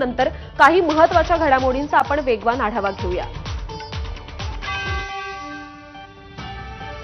नंतर काही महत्त्वाच्या घडामोडींचा आपण वेगवान आढावा घेऊया.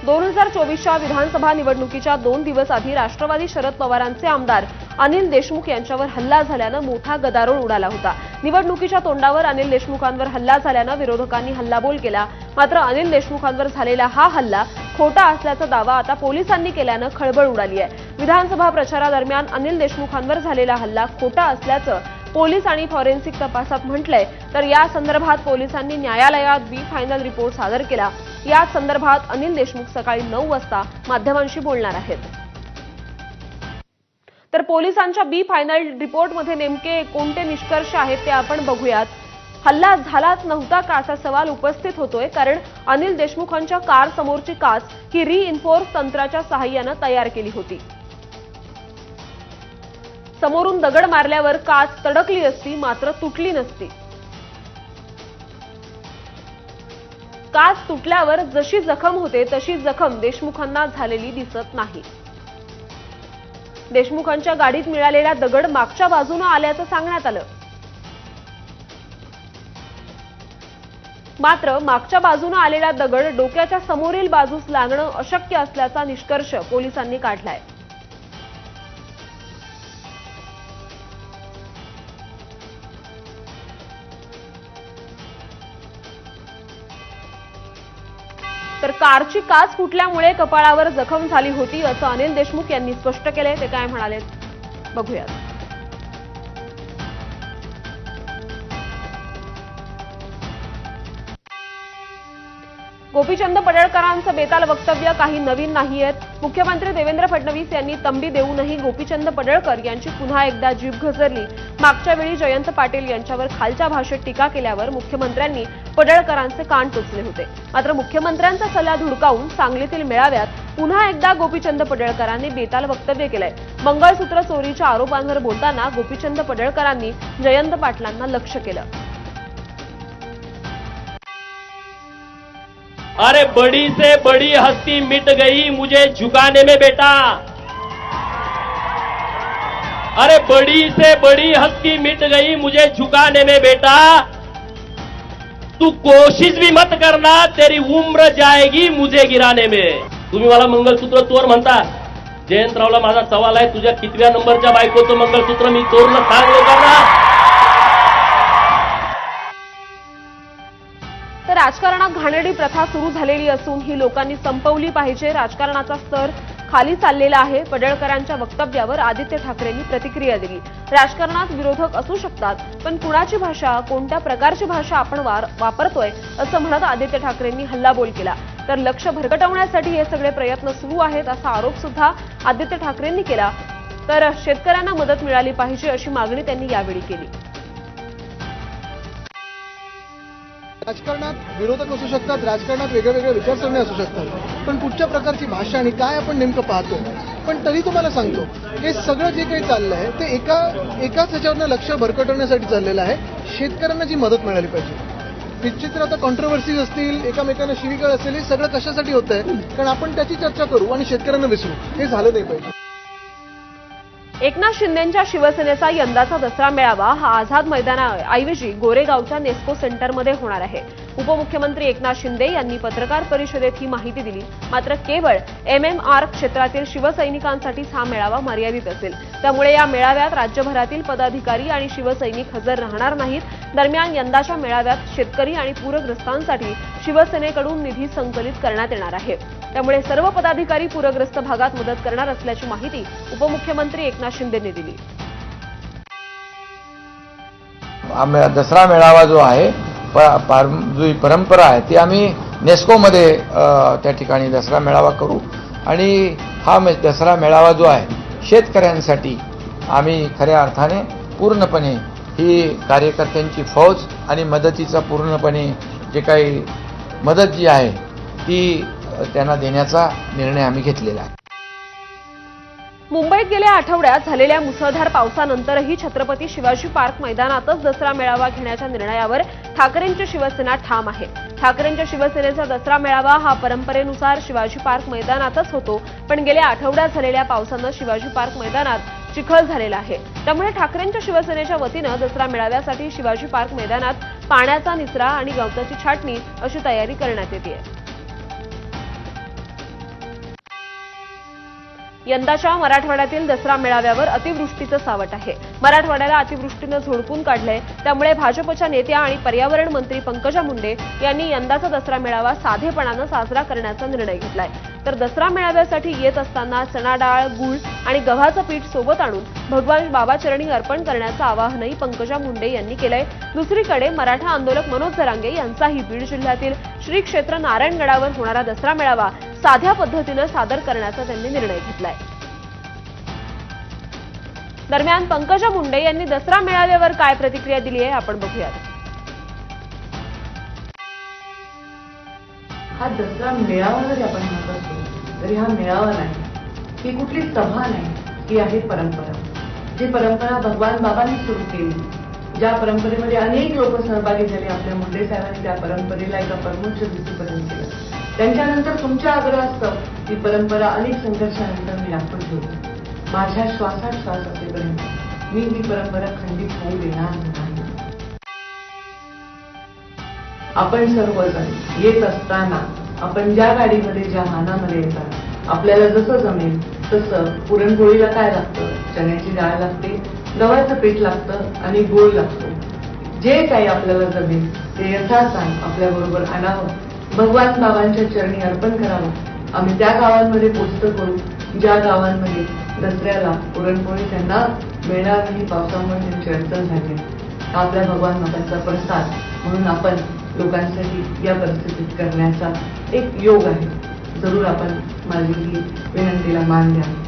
दोन हजार चोवीसच्या विधानसभा निवडणुकीच्या दोन दिवस आधी राष्ट्रवादी शरद पवारांचे आमदार अनिल देशमुख यांच्यावर हल्ला झाल्यानं मोठा गदारोळ उडाला होता. निवडणुकीच्या तोंडावर अनिल देशमुखांवर हल्ला झाल्यानं विरोधकांनी हल्लाबोल केला. मात्र अनिल देशमुखांवर झालेला हा हल्ला खोटा असल्याचा दावा आता पोलिसांनी केल्यानं खळबळ उडाली आहे. विधानसभा प्रचारादरम्यान अनिल देशमुखांवर झालेला हल्ला खोटा असल्याचं पोलीस आणि फॉरेन्सिक तपासात म्हटलंय तर या संदर्भात पोलिसांनी न्यायालयात बी फायनल रिपोर्ट सादर केला. याच संदर्भात अनिल देशमुख सकाळी नऊ वाजता माध्यमांशी बोलणार आहेत. तर पोलिसांच्या बी फायनल रिपोर्टमध्ये नेमके कोणते निष्कर्ष आहेत ते आपण बघूयात. हल्ला झालाच नव्हता का असा सवाल उपस्थित होतोय कारण अनिल देशमुखांच्या कार समोरची काच ही रिइन्फोर्स तंत्राच्या सहाय्यानं तयार केली होती. समोरून दगड मारल्यावर काच तडकली असती मात्र तुटली नसती. काच तुटल्यावर जशी जखम होते तशी जखम देशमुखांना झालेली दिसत नाही. देशमुखांच्या गाडीत मिळालेला दगड मागच्या बाजूनं आल्याचं सांगण्यात आलं. मात्र मागच्या बाजूनं आलेला दगड डोक्याच्या समोरील बाजूस लागणं अशक्य असल्याचा निष्कर्ष पोलिसांनी काढलाय. कारची काच फुटल्यामुळे कपाळावर जखम झाली होती असं अनिल देशमुख यांनी स्पष्ट केले ते काय म्हणाले बघूयात. गोपीचंद पडळकरांचं बेताल वक्तव्य काही नवीन नाहीयेत. मुख्यमंत्री देवेंद्र फडणवीस यांनी तंबी देऊनही गोपीचंद पडळकर यांची पुन्हा एकदा जीभ घसरली. मागच्या वेळी जयंत पाटील यांच्यावर खालच्या भाषेत टीका केल्यावर मुख्यमंत्र्यांनी पडळकरांचे कान टोचले होते. मात्र मुख्यमंत्र्यांचा सल्ला धुडकावून सांगलीतील मेळाव्यात पुन्हा एकदा गोपीचंद पडळकरांनी बेताल वक्तव्य केलंय. मंगळसूत्र चोरीच्या आरोपांवर बोलताना गोपीचंद पडळकरांनी जयंत पाटलांना लक्ष केलं. अरे बड़ी से बड़ी हस्ती मिट गई मुझे झुकाने में बेटा। अरे बड़ी से बड़ी हस्ती मिट गई मुझे झुकाने में बेटा। तू कोशिश भी मत करना तेरी उम्र जाएगी मुझे गिराने में। तुम्ही मला मंगलसूत्र चोर म्हणता. जयंतरावला माझा सवाल आहे तुझ्या कितव्या नंबरच्या बायकोचं मंगलसूत्र मी चोरलं सांग लोकांना तर राजकारणात घाणेरडी प्रथा सुरू झालेली असून ही लोकांनी संपवली पाहिजे. राजकारणाचा स्तर खाली चाललेला आहे. पडळकरांच्या वक्तव्यावर आदित्य ठाकरेंनी प्रतिक्रिया दिली. राजकारणात विरोधक असू शकतात पण कुणाची भाषा कोणत्या प्रकारची भाषा आपण वापरतोय असं म्हणत आदित्य ठाकरेंनी हल्लाबोल केला. तर लक्ष भरकटवण्यासाठी हे सगळे प्रयत्न सुरू आहेत असा आरोप सुद्धा आदित्य ठाकरेंनी केला. तर शेतकऱ्यांना मदत मिळाली पाहिजे अशी मागणी त्यांनी यावेळी केली. राजकारणात विरोधक असू शकतात राजकारणात वेगळ्या विचारसरणी असू शकतात. पण कुठच्या प्रकारची भाषा आणि काय आपण नेमकं पाहतो? पण तरी तुम्हाला सांगतो हे सगळं जे काही चाललं आहे ते एका एकाच ह्याच्यावरनं लक्ष भरकटवण्यासाठी चाललेलं आहे. शेतकऱ्यांना जी मदत मिळाली पाहिजे. निश्चित आता कॉन्ट्रोवर्सीज असतील एकामेकांना शिवीगाळ असेल हे सगळं कशासाठी होत आहे कारण आपण त्याची चर्चा करू आणि शेतकऱ्यांना विसरू. हे झालं नाही पाहिजे. एकनाथ शिंदेच्या शिवसेनेचा यंदाचा दसरा मेळावा हा आझाद मैदानाऐवजी गोरेगावच्या नेस्को सेंटरमध्ये होणार आहे. उपमुख्यमंत्री एकनाथ शिंदे यांनी पत्रकार परिषदेत ही माहिती दिली. मात्र केवळ एमएमआर क्षेत्रातील शिवसैनिकांसाठीच हा मेळावा मर्यादित असेल. त्यामुळे या मेळाव्यात राज्यभरातील पदाधिकारी आणि शिवसैनिक हजर राहणार नाहीत. दरम्यान यंदाच्या मेळाव्यात शेतकरी आणि पूरग्रस्तांसाठी शिवसेनेकडून निधी संकलित करण्यात येणार आहे. त्यामुळे सर्व पदाधिकारी पूरग्रस्त भागात मदत करणार असल्याची माहिती उपमुख्यमंत्री एकनाथ शिंदेंनी दिली. दसरा मेळावा जो आहे पार जी परंपरा आहे ती आम्ही नेस्कोमध्ये त्या ठिकाणी दसरा मेळावा करू. आणि हा मे दसरा मेळावा जो आहे शेतकऱ्यांसाठी आम्ही खऱ्या अर्थाने पूर्णपणे ही कार्यकर्त्यांची फौज आणि मदतीचा पूर्णपणे जे काही मदत जी आहे ती त्यांना देण्याचा निर्णय आम्ही घेतलेला आहे. मुंबईत गेल्या आठवड्यात झालेल्या मुसळधार पावसानंतरही छत्रपती शिवाजी पार्क मैदानातच दसरा मेळावा घेण्याच्या निर्णयावर ठाकरेंची शिवसेना ठाम आहे. ठाकरेंच्या शिवसेनेचा दसरा मेळावा हा परंपरेनुसार शिवाजी पार्क मैदानातच होतो पण गेल्या आठवड्यात झालेल्या पावसानं शिवाजी पार्क मैदानात चिखल झालेला आहे. त्यामुळे ठाकरेंच्या शिवसेनेच्या वतीनं दसरा मेळाव्यासाठी शिवाजी पार्क मैदानात पाण्याचा निचरा आणि गवताची छाटणी अशी तयारी करण्यात येते. यंदाच्या मराठवाड्यातील दसरा मेळाव्यावर अतिवृष्टीचं सावट आहे. मराठवाड्याला अतिवृष्टीनं झोडपून काढलंय. त्यामुळे भाजपच्या नेत्या आणि पर्यावरण मंत्री पंकजा मुंडे यांनी यंदाचा दसरा मेळावा साधेपणानं साजरा करण्याचा निर्णय घेतलाय. तर दसरा मेळाव्यासाठी येत असताना चणा डाळ गुळ आणि गव्हाचं पीठ सोबत आणून भगवान बाबाचरणी अर्पण करण्याचं आवाहनही पंकजा मुंडे यांनी केलंय. दुसरीकडे मराठा आंदोलक मनोज जरांगे यांचाही बीड जिल्ह्यातील श्री क्षेत्र नारायणगडावर होणारा दसरा मेळावा साध्या पद्धतीनं सादर करण्याचा त्यांनी निर्णय घेतलाय. दरम्यान पंकजा मुंडे यांनी दसरा मेळाव्यावर काय प्रतिक्रिया दिली आहे आपण बघूयात. हा दसरा मेळावा जरी आपण म्हणत असतो तरी हा मेळावा नाही. ही कुठली सभा नाही ही आहे परंपरा. जी परंपरा भगवान बाबांनी सुरू केली ज्या परंपरेमध्ये अनेक लोक सहभागी झाले आपल्या मुंडे साहेबांनी त्या परंपरेला एका परमोच्च दिसूपर्यंत केलं. त्यांच्यानंतर तुमच्या आग्रहास्तव ही परंपरा अनेक संघर्षानंतर मी आपण ठेवली. माझ्या श्वासात श्वास असेपर्यंत मी ही परंपरा खंडित होऊ देणार नाही. आपण सर्वजण येत असताना आपण ज्या गाडीमध्ये ज्या वाहनामध्ये येतात आपल्याला जसं जमेल तसं पुरणपोळीला काय लागतं? चण्याची डाळ लागते गव्हाचं पीठ लागतं आणि गोळ लागतो. जे काही आपल्याला जमेल ते यथासान आपल्याबरोबर आणावं. भगवान बाबांच्या चरणी अर्पण करावं. आम्ही त्या गावांमध्ये पोचतो करू ज्या गावांमध्ये दसऱ्याला पुरणपोळी त्यांना मिळणार नाही पावसामुळे त्यांची अडचण झाली. आपल्या भगवान बाबांचा प्रसाद म्हणून आपण लोकांसाठी या परिस्थितीत करण्याचा एक योग आहे. जरूर आपण माझी ही विनंतीला मान द्या.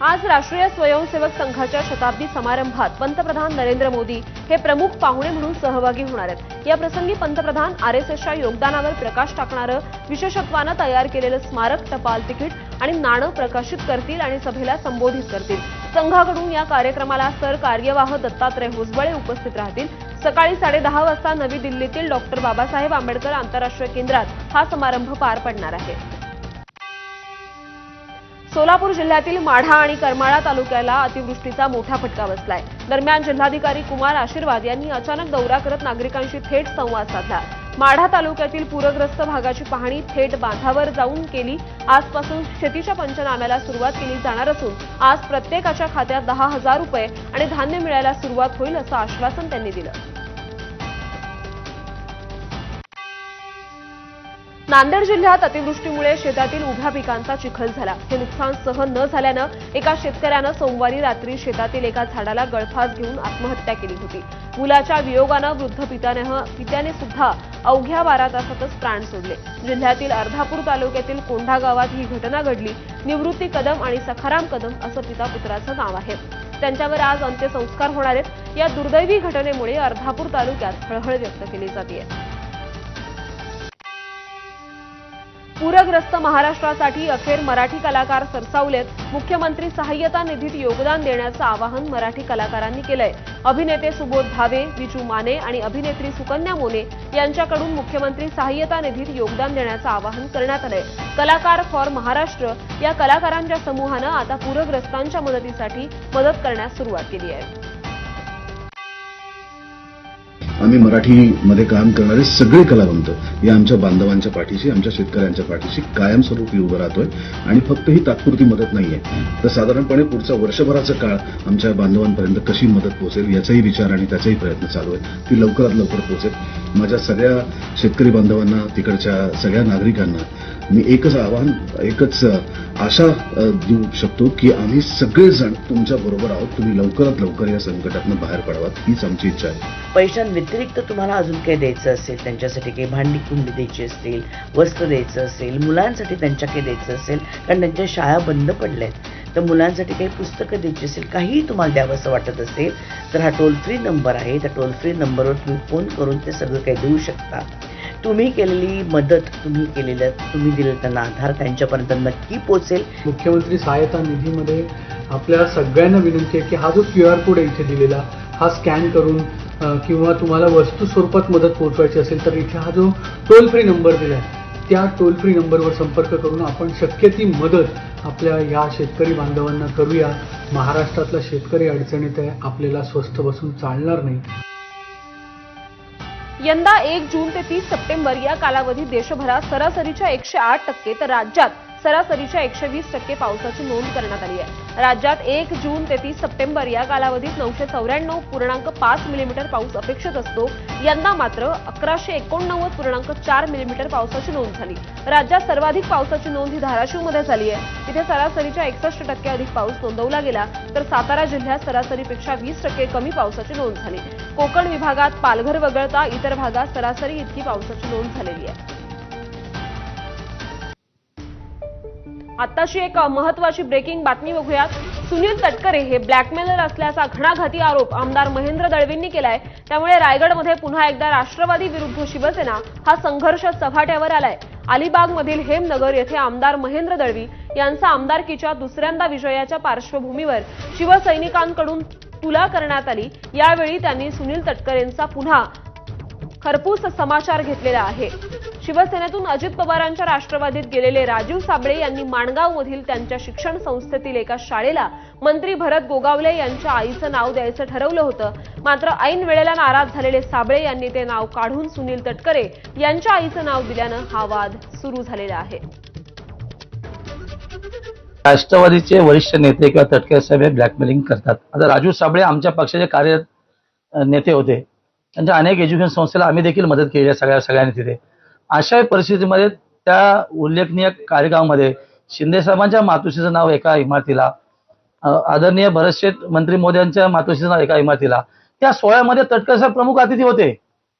आज राष्ट्रीय स्वयंसेवक संघाच्या शताब्दी समारंभात पंतप्रधान नरेंद्र मोदी हे प्रमुख पाहुणे म्हणून सहभागी होणार आहेत. या प्रसंगी पंतप्रधान आरएसएसच्या योगदानावर प्रकाश टाकणारं विशेषत्वानं तयार केलेलं स्मारक टपाल तिकीट आणि नाणं प्रकाशित करतील आणि सभेला संबोधित करतील. संघाकडून या कार्यक्रमाला सर कार्यवाह दत्तात्रय होसबळे उपस्थित राहतील. सकाळी साडेदहा वाजता नवी दिल्लीतील डॉक्टर बाबासाहेब आंबेडकर आंतरराष्ट्रीय केंद्रात हा समारंभ पार पडणार आहे. सोलापूर जिल्ह्यातील माढा आणि करमाळा तालुक्याला अतिवृष्टीचा मोठा फटका बसलाय. दरम्यान जिल्हाधिकारी कुमार आशीर्वाद यांनी अचानक दौरा करत नागरिकांशी थेट संवाद साधला. माढा तालुक्यातील पूरग्रस्त भागाची पाहणी थेट बांधावर जाऊन केली. आजपासून शेतीच्या पंचनाम्याला सुरुवात केली जाणार असून आज प्रत्येकाच्या खात्यात दहा हजार रुपये आणि धान्य मिळायला सुरुवात होईल असं आश्वासन त्यांनी दिलं. नांदेड जिल्ह्यात अतिवृष्टीमुळे शेतातील उभ्या पिकांचा चिखल झाला. हे नुकसान सहन न झाल्यानं एका शेतकऱ्यानं सोमवारी रात्री शेतातील एका झाडाला गळफास घेऊन आत्महत्या केली होती. मुलाच्या वियोगानं वृद्ध पित्याने पित्याने सुद्धा अवघ्या बारा तासातच प्राण सोडले. जिल्ह्यातील अर्धापूर तालुक्यातील कोंढा गावात ही घटना घडली. निवृत्ती कदम आणि सखाराम कदम असं पिता पुत्राचं नाव आहे. त्यांच्यावर आज अंत्यसंस्कार होणार आहेत. या दुर्दैवी घटनेमुळे अर्धापूर तालुक्यात हळहळ व्यक्त केली जाते पूरग्रस्त महाराष्ट्रासाठी अखेर मराठी कलाकार सरसावलेत. मुख्यमंत्री सहाय्यता निधीत योगदान देण्याचं आवाहन मराठी कलाकारांनी केलंय. अभिनेते सुबोध भावे विजू माने आणि अभिनेत्री सुकन्या मोने यांच्याकडून मुख्यमंत्री सहाय्यता निधीत योगदान देण्याचं आवाहन करण्यात आलंय. कलाकार फॉर महाराष्ट्र या कलाकारांच्या समूहानं आता पूरग्रस्तांच्या मदतीसाठी मदत करण्यास सुरुवात केली आहे. आम्ही मराठीमध्ये काम करणारे सगळे कलावंत या आमच्या बांधवांच्या पाठीशी आमच्या शेतकऱ्यांच्या पाठीशी कायमस्वरूपी उभं राहतोय. आणि फक्त ही तात्पुरती मदत नाहीये. तर साधारणपणे पुढचा वर्षभराचा काळ आमच्या बांधवांपर्यंत कशी मदत पोहोचेल याचाही विचार आणि त्याचाही प्रयत्न चालू आहे. ती लवकरात लवकर पोहोचेल. माझ्या सगळ्या शेतकरी बांधवांना तिकडच्या सगळ्या नागरिकांना मी एकच आवाहन एकच आशा देऊ शकतो की आम्ही सगळेजण तुमच्या बरोबर आहोत. तुम्ही लवकरात लवकर या संकटातून बाहेर पडावात हीच आमची इच्छा आहे. पैशांव्यतिरिक्त तुम्हाला अजून काही द्यायचं असेल त्यांच्यासाठी काही भांडी कुंडी द्यायची असतील वस्त्र द्यायचं असेल मुलांसाठी त्यांच्या काही द्यायचं असेल कारण त्यांच्या शाळा बंद पडल्या आहेत तर मुलांसाठी काही पुस्तकं द्यायची असेल काहीही तुम्हाला द्यावं असं वाटत असेल तर हा टोल फ्री नंबर आहे. त्या टोल फ्री नंबरवर तुम्ही फोन करून ते सगळं काही देऊ शकता. तुम्ही केलेली मदत तुम्ही केलेलं तुम्ही दिलं त्यांना आधार त्यांच्यापर्यंत नक्की पोचेल मुख्यमंत्री सहायता निधीमध्ये आपल्या सगळ्यांना विनंती आहे की हा जो क्यू आर कोड आहे इथे दिलेला हा स्कॅन करून किंवा तुम्हाला वस्तू स्वरूपात मदत पोहोचवायची असेल तर इथे हा जो टोल फ्री नंबर दिला आहे त्या टोल फ्री नंबरवर संपर्क करून आपण शक्य ती मदत आपल्या या शेतकरी बांधवांना करूया. महाराष्ट्रातला शेतकरी अडचणीत आहे आपल्याला स्वस्थ बसून चालणार नाही. यंदा एक जून ते तीस सप्टेंबर या कालावधीत देशभरात सरासरीच्या एकशे आठ टक्के तर राज्यात सरासरीच्या एकशे वीस टक्के पावसाची नोंद करण्यात आली आहे. राज्यात एक जून ते तीस सप्टेंबर या कालावधीत नऊशे चौऱ्याण्णव पूर्णांक पाच मिलीमीटर पाऊस अपेक्षित असतो. यंदा मात्र अकराशे एकोणनव्वद पूर्णांक चार मिलीमीटर पावसाची नोंद झाली. राज्यात सर्वाधिक पावसाची नोंद ही धाराशिवमध्ये झाली आहे. तिथे सरासरीच्या एकसष्ट टक्के अधिक पाऊस नोंदवला गेला तर सातारा जिल्ह्यात सरासरीपेक्षा वीस टक्के कमी पावसाची नोंद झाली. कोकण विभागात पालघर वगळता इतर भागात सरासरी इतकी पावसाची नोंद झालेली आहे. आत्ताची एक महत्वाची ब्रेकिंग बातमी बघूयात. सुनील तटकरे हे ब्लॅकमेलर असल्याचा घणाघाती आरोप आमदार महेंद्र दळवींनी केलाय. त्यामुळे रायगडमध्ये पुन्हा एकदा राष्ट्रवादी विरुद्ध शिवसेना हा संघर्ष चव्हाट्यावर आलाय. अलिबागमधील हेमनगर येथे आमदार महेंद्र दळवी यांचा आमदारकीच्या दुसऱ्यांदा विजयाच्या पार्श्वभूमीवर शिवसैनिकांकडून तुला करण्यात आली. यावेळी त्यांनी सुनील तटकरेंचा पुन्हा खरपूस समाचार घेतलेला आहे. शिवसेनेतून अजित पवारांच्या राष्ट्रवादीत गेलेले राजीव साबळे यांनी माणगावमधील त्यांच्या शिक्षण संस्थेतील एका शाळेला मंत्री भरत गोगावले यांच्या आईचं नाव द्यायचं ठरवलं होतं. मात्र ऐन वेळेला नाराज झालेले साबळे यांनी ते नाव काढून सुनील तटकरे यांच्या आईचं नाव दिल्यानं हा वाद सुरू झालेला आहे. राष्ट्रवादीचे वरिष्ठ नेते किंवा तटकरे साहेब हे ब्लॅकमेलिंग करतात. आता राजू साबळे आमच्या पक्षाचे कार्य नेते होते. त्यांच्या अनेक एज्युकेशन संस्थेला आम्ही देखील मदत केली आहे सगळ्या सगळ्यांनी तिथे. अशा परिस्थितीमध्ये त्या उल्लेखनीय कार्यक्रमामध्ये शिंदे साहेबांच्या मातोश्रीचं नाव एका इमारतीला आदरणीय भरतशेठ मंत्री मोद्यांच्या मातोश्रीचं नाव एका इमारतीला त्या सोहळ्यामध्ये तटकरे प्रमुख अतिथी होते.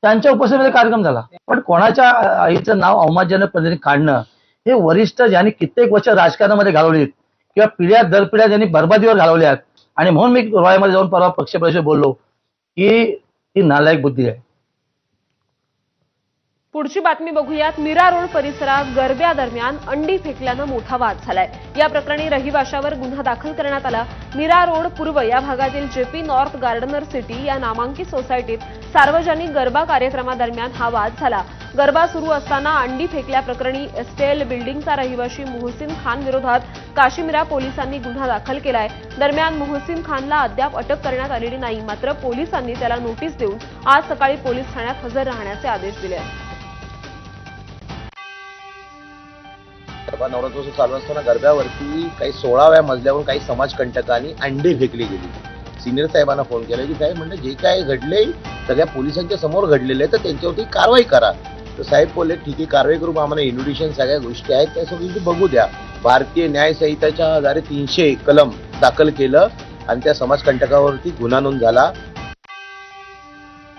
त्यांच्या उपस्थितीमध्ये कार्यक्रम झाला. पण कोणाच्या आईचं नाव अवमानजनक पद्धतीने काढणं हे वरिष्ठ ज्यांनी कित्येक वर्ष राजकारणामध्ये घालवलीत किंवा पिढ्या दर पिढ्या ज्यांनी बर्बादीवर घालवल्यात आणि म्हणून मी रोयामध्ये जाऊन परवा पक्षप्रवेश बोललो की ही नालायक बुद्धी आहे. पुढची बातमी बघूयात. मीरा रोड परिसरात गरब्यादरम्यान अंडी फेकल्यानं मोठा वाद झालाय. या प्रकरणी रहिवाशावर गुन्हा दाखल करण्यात आला. मीरा रोड पूर्व या भागातील जेपी नॉर्थ गार्डनर सिटी या नामांकित सोसायटीत सार्वजनिक गरबा कार्यक्रमादरम्यान हा वाद झाला. गरबा सुरू असताना अंडी फेकल्याप्रकरणी एसटेल बिल्डिंगचा रहिवाशी मोहसिन खान विरोधात काशीमिरा पोलिसांनी गुन्हा दाखल केलाय. दरम्यान मोहसिन खानला अद्याप अटक करण्यात आलेली नाही मात्र पोलिसांनी त्याला नोटीस देऊन आज सकाळी पोलीस ठाण्यात हजर राहण्याचे आदेश दिले आहेत गरबा नवरात्रोत्सव चालू असताना गरब्यावरती काही सोळाव्या मजल्यावरून काही समाजकंटकांनी अंडी फेकली गेली. सिनियर साहेबांना फोन केला की साहेब म्हणजे जे काय घडले सगळ्या पोलिसांच्या समोर घडलेले तर त्यांच्यावरती कारवाई करा. तर साहेब बोलले ठीक आहे कारवाई करू आम्हाला इन्व्हिटेशन सगळ्या गोष्टी आहेत त्या सगळी बघू द्या. भारतीय न्याय संहिताच्या आधारे तीनशे कलम दाखल केलं आणि त्या समाजकंटकावरती गुन्हा नोंद झाला.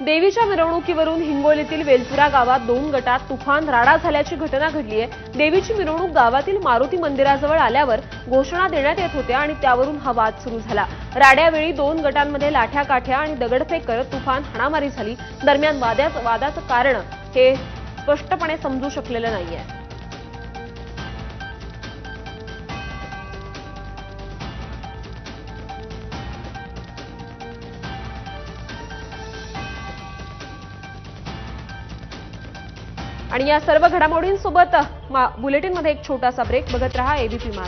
देवीच्या मिरवणुकीवरून हिंगोलीतील वेलपुरा गावात दोन गटात तुफान राडा झाल्याची घटना घडली आहे देवीची मिरवणूक गावातील मारुती मंदिराजवळ आल्यावर घोषणा देण्यात येत होत्या आणि त्यावरून हा वाद सुरू झाला. राड्यावेळी दोन गटांमध्ये लाठ्या काठ्या आणि दगडफेक करत तुफान हाणामारी झाली. दरम्यान वाद्याचं वादाचं कारण हे स्पष्टपणे समजू शकलेलं नाहीये. आणि या सर्व घडामोडींसोबत बुलेटिनमध्ये एक छोटासा ब्रेक बघत रहा एबीपी माझा